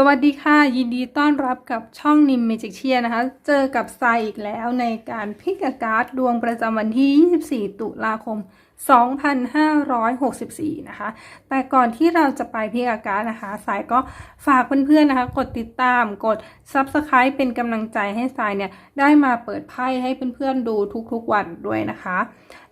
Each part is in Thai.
สวัสดีค่ะ ยินดีต้อนรับกับช่องนิมเมจิกเชียนะคะ เจอกับทรายอีกแล้วในการพิกการ์ดดวงประจำวันที่ 24 ตุลาคม 2564 นะคะ แต่ก่อนที่เราจะไปพิกอากาศนะคะ สายก็ฝากเพื่อนๆนะคะ กดติดตาม กด Subscribe เป็นกำลังใจให้สายเนี่ย ได้มาเปิดไพ่ให้เพื่อนๆดูทุกๆวันด้วยนะคะ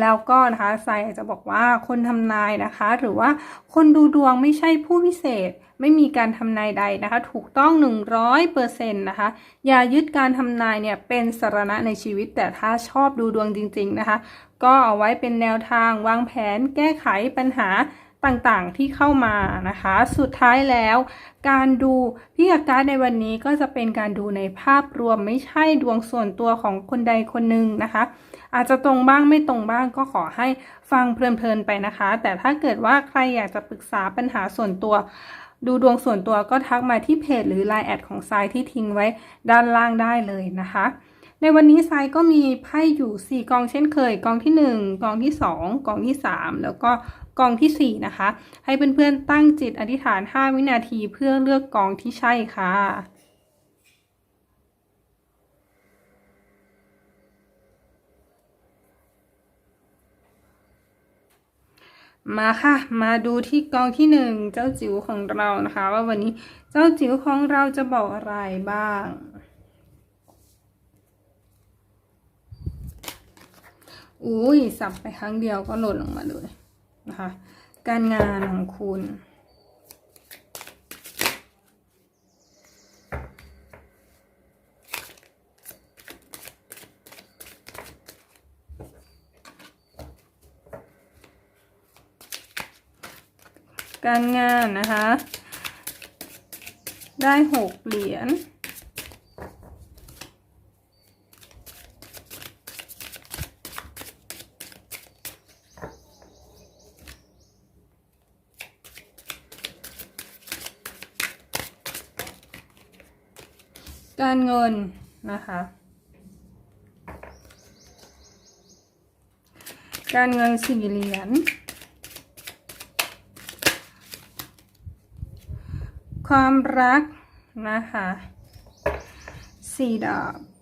แล้วก็นะคะสายจะบอกว่าคนทำนายนะคะ หรือว่าคนดูดวงไม่ใช่ผู้พิเศษ ไม่มีการทำนายใดนะคะ ถูกต้อง 100%นะคะ อย่ายึดการทำนายเนี่ยเป็นสาระในชีวิต แต่ถ้าชอบดูดวงจริง ๆ นะคะ ก็เอาไว้เป็นแนวทางวางแผนแก้ไขปัญหาต่างๆที่เข้ามานะคะ สุดท้ายแล้ว การดูพิกาการในวันนี้ก็จะเป็นการดูในภาพรวมไม่ใช่ดวงส่วนตัวของคนใดคนหนึ่งนะคะ อาจจะตรงบ้างไม่ตรงบ้างก็ขอให้ฟังเพลินๆไปนะคะ แต่ถ้าเกิดว่าใครอยากจะปรึกษาปัญหาส่วนตัว ดูดวงส่วนตัวก็ทักมาที่เพจหรือ Line แอดของทรายที่ทิ้งไว้ด้านล่างได้เลยนะคะ ในวันนี้ทรายก็มีไพ่อยู่ 4กองเช่นเคย กองที่ 1 กองที่ 2 กองที่ 3 แล้วก็กองที่ 4 นะคะ ให้เพื่อนๆตั้งจิตอธิษฐาน 5 วินาทีเพื่อเลือกกองที่ใช่ค่ะมาค่ะ มาดูที่กองที่หนึ่งเจ้าจิ๋วของเรานะคะ ว่าวันนี้เจ้าจิ๋วของเราจะบอกอะไรบ้าง อุ้ยสับไปครั้งเดียวก็หล่นลงมาเลยนะคะ การงานของคุณ การงานนะคะ ได้หกเหรียญ การเงินนะคะ การเงินสี่เหรียญความรักนะคะสี่ดาบ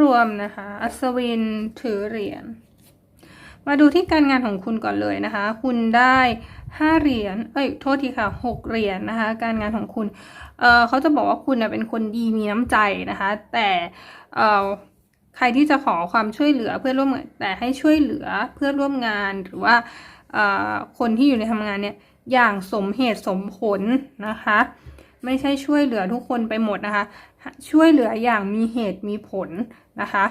รวมนะคะ อัศวินถือเหรียญ มาดูที่การงานของคุณก่อนเลยนะคะ คุณได้ห้าเหรียญ เอ้ย โทษทีค่ะหกเหรียญนะคะ การงานของคุณ เออเขาจะบอกว่าคุณเป็นคนดีมีน้ำใจนะคะ แต่เออใครที่จะขอความช่วยเหลือเพื่อร่วมแต่ให้ช่วยเหลือเพื่อร่วมงานหรือว่าคนที่อยู่ในทำงานเนี่ยอย่างสมเหตุสมผลนะคะ ไม่ใช่ช่วยเหลือทุกคนไปหมดนะคะ ช่วยเหลืออย่างมีเหตุมีผลนะคะ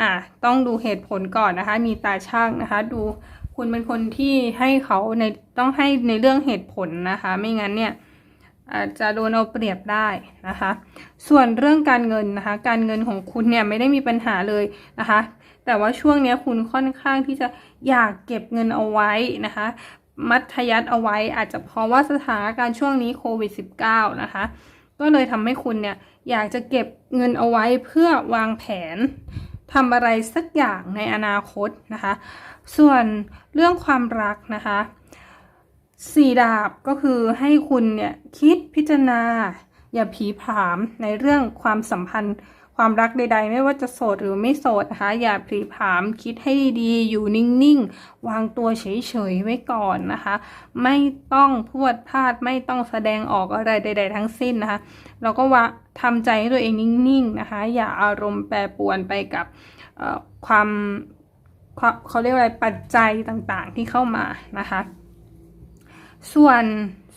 อะต้องดูเหตุผลก่อนนะคะ มีตาช่างนะคะ ดูคุณเป็นคนที่ให้เขาในต้องให้ในเรื่องเหตุผลนะคะ ไม่งั้นเนี่ยอาจจะโดนเอาเปรียบได้นะคะ ส่วนเรื่องการเงินนะคะ การเงินของคุณเนี่ยไม่ได้มีปัญหาเลยนะคะ แต่ว่าช่วงนี้คุณค่อนข้างที่จะอยากเก็บเงินเอาไว้นะคะ มัธยัติเอาไว้อาจจะเพราะว่าสถานการณ์ช่วงนี้โควิด -19 นะคะ ก็เลยทำให้คุณเนี่ยอยากจะเก็บเงินเอาไว้เพื่อวางแผนทำอะไรสักอย่างในอนาคตนะคะ ส่วนเรื่องความรักนะคะสี่ดาบก็คือให้คุณเนี่ยคิดพิจารณา อย่าผีผามในเรื่องความสัมพันธ์ ความรักใด ๆ ไม่ว่าจะโสดหรือไม่โสดนะคะอย่าผีผามคิดให้ดีๆ อยู่นิ่งๆ วางตัวเฉยๆไว้ก่อนนะคะ ไม่ต้องพวดพลาดไม่ต้องแสดงออกอะไรใด ๆ ทั้งสิ้นนะคะ เราก็ว่าทำใจให้ตัวเองนิ่งๆนะคะ อย่าอารมณ์แปรปรวนไปกับความความเขาเรียกว่าอะไรปัจจัยต่างๆที่เข้ามานะคะ ส่วน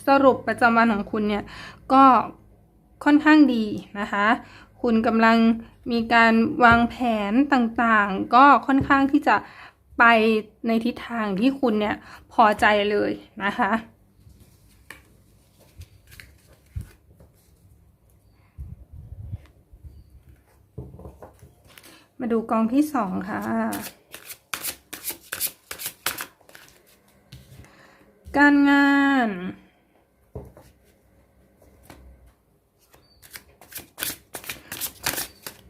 สรุปประจำวันของคุณเนี่ยก็ ค่อนข้างดีนะคะ คุณกำลังมีการวางแผนต่างๆ ก็ค่อนข้างที่จะไปในทิศทางที่คุณเนี่ยพอใจเลยนะคะมาดูกองที่สองค่ะ การงาน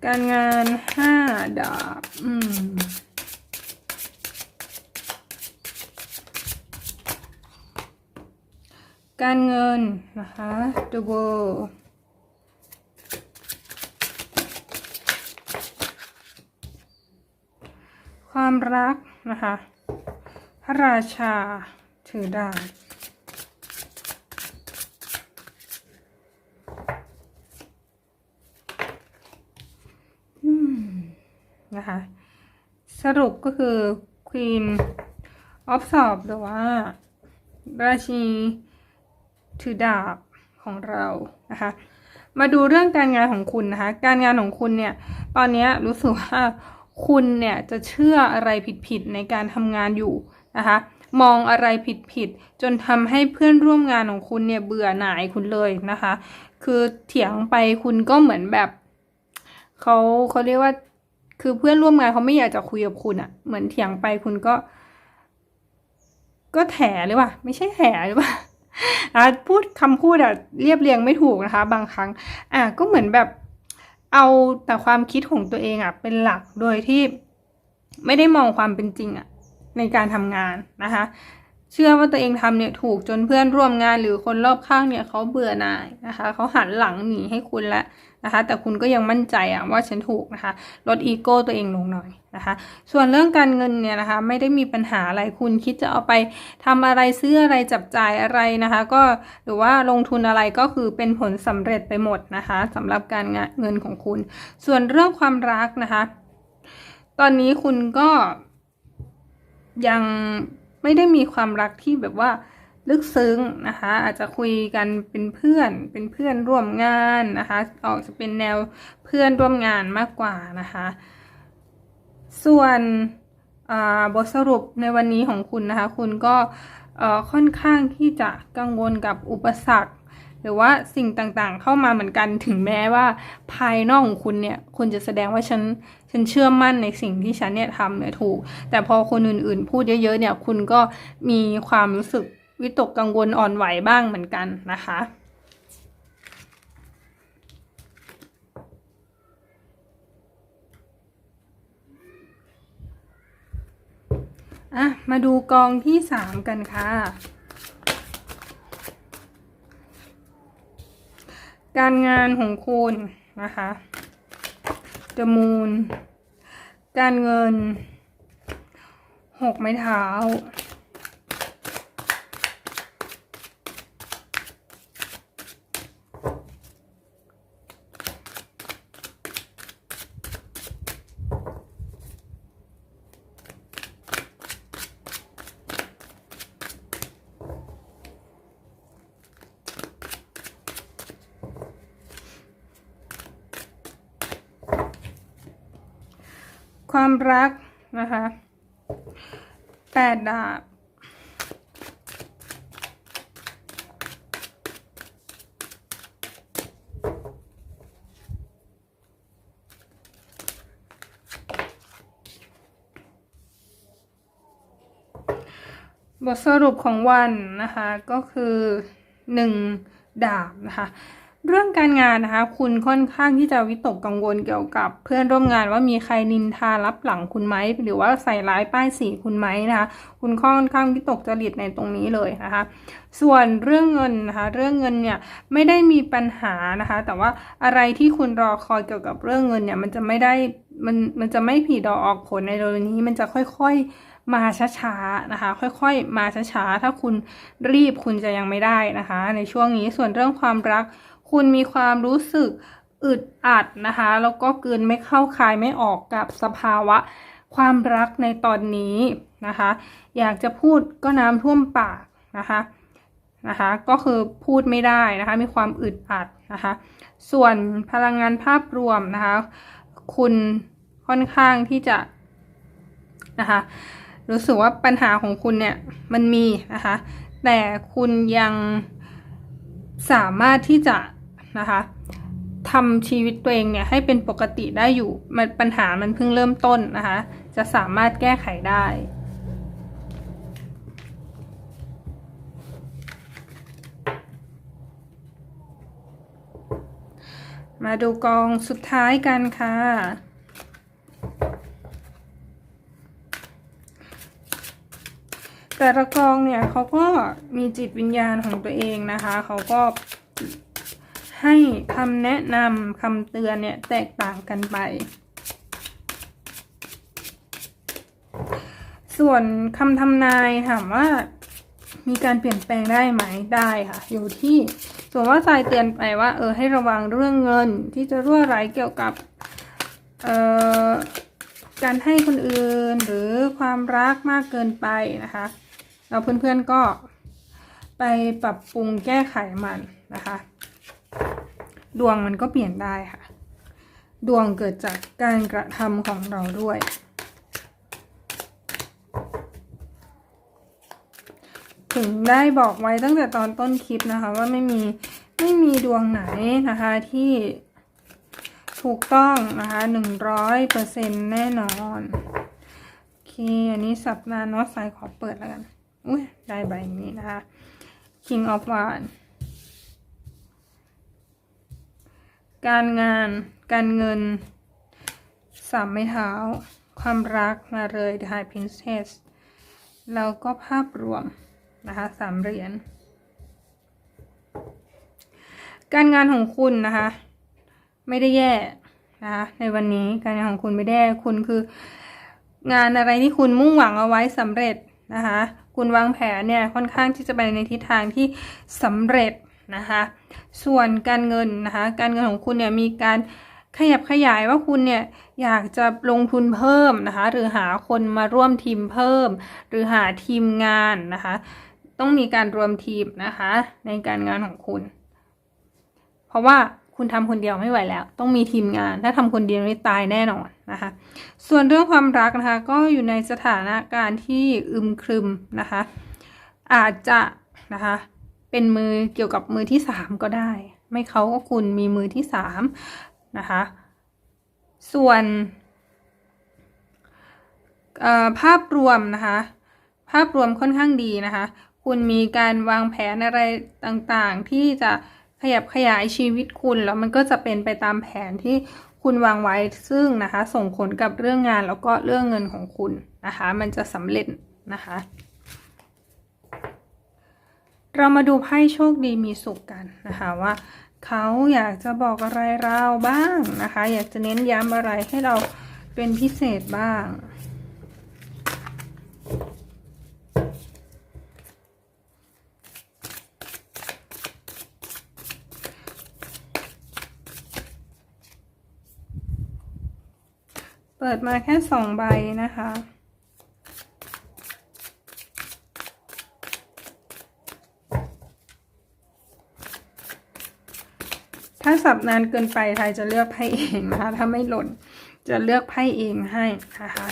การงานห้าดาบ อืม การเงินนะคะ The World ความรักนะคะ พระราชาถือดาบ นะคะ สรุปก็คือ Queen of Swords หรือว่า ราชีถือดาบของเรานะคะ มาดูเรื่องการงานของคุณนะคะ การงานของคุณเนี่ย ตอนนี้รู้สึกว่าคุณเนี่ยจะเชื่ออะไรผิดๆในการทำงานอยู่นะคะ มองอะไรผิดๆจนทำให้เพื่อนร่วมงานของคุณเนี่ยเบื่อหน่ายคุณเลยนะคะ คือเถียงไปคุณก็เหมือนแบบเขาเขาเรียกว่า คือเพื่อนร่วมงานเขาไม่อยากจะคุยกับคุณอะเหมือนเถียงไปคุณก็ ก็แถหรือเปล่าไม่ใช่แถหรือเปล่าอะพูดคำพูดอะเรียบเรียงไม่ถูกนะคะ บางครั้ง อะก็เหมือนแบบเอาแต่ความคิดของตัวเองอะเป็นหลักโดยที่ไม่ได้มองความเป็นจริงอะในการทำงานนะคะ เชื่อว่าตัวเองทำเนี่ยถูกจนเพื่อนร่วมงานหรือคนรอบข้างเนี่ยเขาเบื่อหน่ายนะคะเขาหันหลังหนีให้คุณแล้วนะคะ แต่คุณก็ยังมั่นใจอะว่าฉันถูกนะคะ ลดอีโก้ตัวเองลงหน่อยนะคะ ส่วนเรื่องการเงินเนี่ยนะคะ ไม่ได้มีปัญหาอะไรคุณคิดจะเอาไปทำอะไรซื้ออะไรจับจ่ายอะไรนะคะ ก็หรือว่าลงทุนอะไรก็คือเป็นผลสำเร็จไปหมดนะคะสำหรับการงเงินของคุณ ส่วนเรื่องความรักนะคะ ตอนนี้คุณก็ยัง ไม่ได้มีความรักที่แบบว่าลึกซึ้งนะคะ อาจจะคุยกันเป็นเพื่อนเป็นเพื่อนร่วมงานนะคะ ออกจะเป็นแนวเพื่อนร่วมงานมากกว่านะคะ ส่วนบทสรุปในวันนี้ของคุณนะคะ คุณก็ค่อนข้างที่จะกังวลกับอุปสรรค หรือว่าสิ่งต่างๆ เข้ามาเหมือนกันถึงแม้ว่าภายนอกของคุณเนี่ยคุณจะแสดงว่าฉันฉันเชื่อมั่นในสิ่งที่ฉันเนี่ยทำเนี่ยถูก แต่พอคนอื่นๆ พูดเยอะๆเนี่ยคุณก็มีความรู้สึกวิตกกังวลอ่อนไหวบ้างเหมือนกันนะคะอะมาดูกองที่สามกันค่ะ การงานของคุณนะคะจมูน การเงิน หกไม้เท้า ความรักนะคะแปดดาบบทสรุปของวันนะคะก็คือหนึ่งดาบนะคะ เรื่องการงานนะคะ คุณค่อนข้างที่จะวิตกกังวลเกี่ยวกับ เพื่อนร่วมงานว่ามีใครนินทารับหลังคุณไหมหรือว่าใส่ร้ายป้ายสีคุณไหมนะคะ คุณค่อนข้างวิตกจริตในตรงนี้เลยนะคะ ส่วนเรื่องเงินนะคะเรื่องเงินเนี่ยไม่ได้มีปัญหานะคะ แต่ว่าอะไรที่คุณรอคอยเกี่ยวกับเรื่องเงินเนี่ยมันจะไม่ได้มันมันจะไม่ผีดอกออกผลในเร็วนี้มันจะค่อยๆมาช้าๆนะคะ ค่อยๆมาช้าๆถ้าคุณรีบคุณจะยังไม่ได้นะคะ ในช่วงนี้ส่วนเรื่องความรัก คุณมีความรู้สึกอึดอัดนะคะ แล้วก็เกินไม่เข้าคายไม่ออกกับสภาวะ ความรักในตอนนี้นะคะ อยากจะพูดก็น้ำท่วมปากนะคะนะคะก็คือพูดไม่ได้นะคะมีความอึดอัดนะคะ ส่วนพลังงานภาพรวมนะคะ คุณค่อนข้างที่จะนะคะรู้สึกว่าปัญหาของคุณเนี่ยมันมีนะคะ แต่คุณยังสามารถที่จะ นะคะทำชีวิตตัวเองเนี่ยให้เป็นปกติได้อยู่มันปัญหามันเพิ่งเริ่มต้นนะคะ จะสามารถแก้ไขได้มาดูกองสุดท้ายกันค่ะ แต่ละกองเนี่ยเขาก็มีจิตวิญญาณของตัวเองนะคะ เขาก็ ให้คำแนะนำคำเตือนเนี่ยแตกต่างกันไป ส่วนคำทำนายถามว่า มีการเปลี่ยนแปลงได้ไหมได้ค่ะ อยู่ที่ส่วนว่าทรายเตือนไปว่า เออให้ระวังเรื่องเงินที่จะรั่วไหลเกี่ยวกับเอ่อการให้คนอื่นหรือความรักมากเกินไปนะคะแล้วเพื่อนๆก็ไปปรับปรุงแก้ไขมันนะคะ ดวงมันก็เปลี่ยนได้ค่ะ ดวงเกิดจากการกระทำของเราด้วย ถึงได้บอกไว้ตั้งแต่ตอนต้นคลิปนะคะว่าไม่มีไม่มีดวงไหนนะคะที่ถูกต้องนะคะหนึ่งร้อยเปอร์เซ็นแน่นอนโอเคอันนี้สัปดาห์นอตไซขอเปิดแล้วกัน อุ้ยได้ใบนี้นะคะ King of Wands การงาน การเงิน สามไม้เท้า ความรักมาเลย The High Princess แล้วก็ภาพรวมนะคะสามเหรียญ การงานของคุณนะคะ ไม่ได้แย่นะคะในวันนี้การงานของคุณไม่ได้แย่คุณคือ งานอะไรที่คุณมุ่งหวังเอาไว้สำเร็จนะคะ คุณวางแผนเนี่ยค่อนข้างที่จะไปในทิศทางที่สำเร็จ นะคะส่วนการเงินนะคะการเงินของคุณเนี่ยมีการขยับขยายว่าคุณเนี่ยอยากจะลงทุนเพิ่มนะคะหรือหาคนมาร่วมทีมเพิ่ม หรือหาทีมงานนะคะต้องมีการรวมทีมนะคะในการงานของคุณ เพราะว่าคุณทำคนเดียวไม่ไหวแล้ว ต้องมีทีมงานถ้าทำคนเดียวไม่ตายแน่นอนนะคะส่วนเรื่องความรักนะคะก็อยู่ในสถานการณ์ที่อึมครึมนะคะอาจจะนะคะ เป็นมือเกี่ยวกับมือที่สามก็ได้ ไม่เขาก็คุณมีมือที่สามนะคะ ส่วนภาพรวมนะคะ ภาพรวมค่อนข้างดีนะคะ คุณมีการวางแผนอะไรต่างๆ ที่จะขยับขยายชีวิตคุณแล้วมันก็จะเป็นไปตามแผนที่คุณวางไว้ซึ่งนะคะ ส่งผลกับเรื่องงานแล้วก็เรื่องเงินของคุณนะคะ มันจะสำเร็จนะคะ เรามาดูไพ่โชคดีมีสุขกันนะคะว่าเขาอยากจะบอกอะไรเราบ้างนะคะ อยากจะเน้นย้ำอะไรให้เราเป็นพิเศษบ้างเปิดมาแค่สองใบนะคะ สับนานเกินไปไทยจะเลือกไพ่เองนะคะ ถ้าไม่หล่นจะเลือกไพ่เองให้นะคะ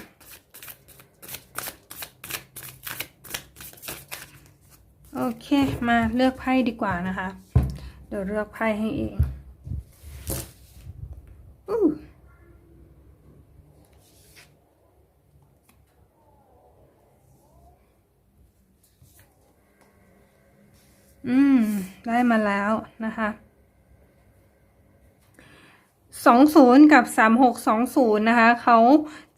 โอเค มาเลือกไพ่ดีกว่านะคะ เดี๋ยวเลือกไพ่ให้เองอืม ได้มาแล้วนะคะ สองศูนย์กับสามหกสองศูนย์นะคะ เขา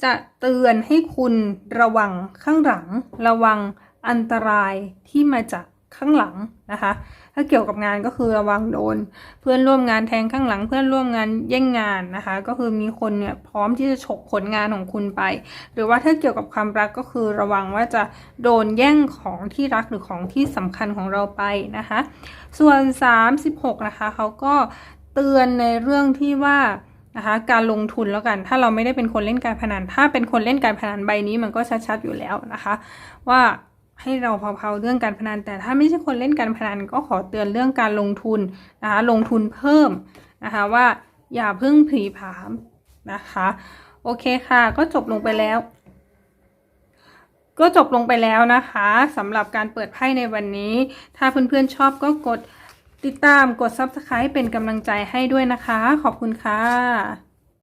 จะเตือนให้คุณระวังข้างหลัง ระวังอันตรายที่มาจากข้างหลังนะคะ ถ้าเกี่ยวกับงานก็คือระวังโดน เพื่อนร่วมงานแทงข้างหลัง เพื่อนร่วมงานแย่งงานนะคะ ก็คือมีคนเนี่ยพร้อมที่จะฉกผลงานของคุณไป หรือว่าถ้าเกี่ยวกับความรักก็คือระวังว่าจะโดนแย่งของที่รักหรือของที่สำคัญของเราไปนะคะ ส่วน 36นะคะเขาก็ เตือนในเรื่องที่ว่านะคะการลงทุนแล้วกัน ถ้าเราไม่ได้เป็นคนเล่นการพนัน ถ้าเป็นคนเล่นการพนันใบนี้มันก็ชัดๆอยู่แล้วนะคะ ว่าให้เราเผาๆเรื่องการพนัน แต่ถ้าไม่ใช่คนเล่นการพนันก็ขอเตือนเรื่องการลงทุนนะคะลงทุนเพิ่มนะคะว่าอย่าเพิ่งผีผามนะคะโอเคค่ะ ก็จบลงไปแล้ว ก็จบลงไปแล้วนะคะสำหรับการเปิดไพ่ในวันนี้ ถ้าเพื่อนๆชอบก็กด ติดตามกด Subscribe เป็นกำลังใจให้ด้วยนะคะ ขอบคุณค่ะ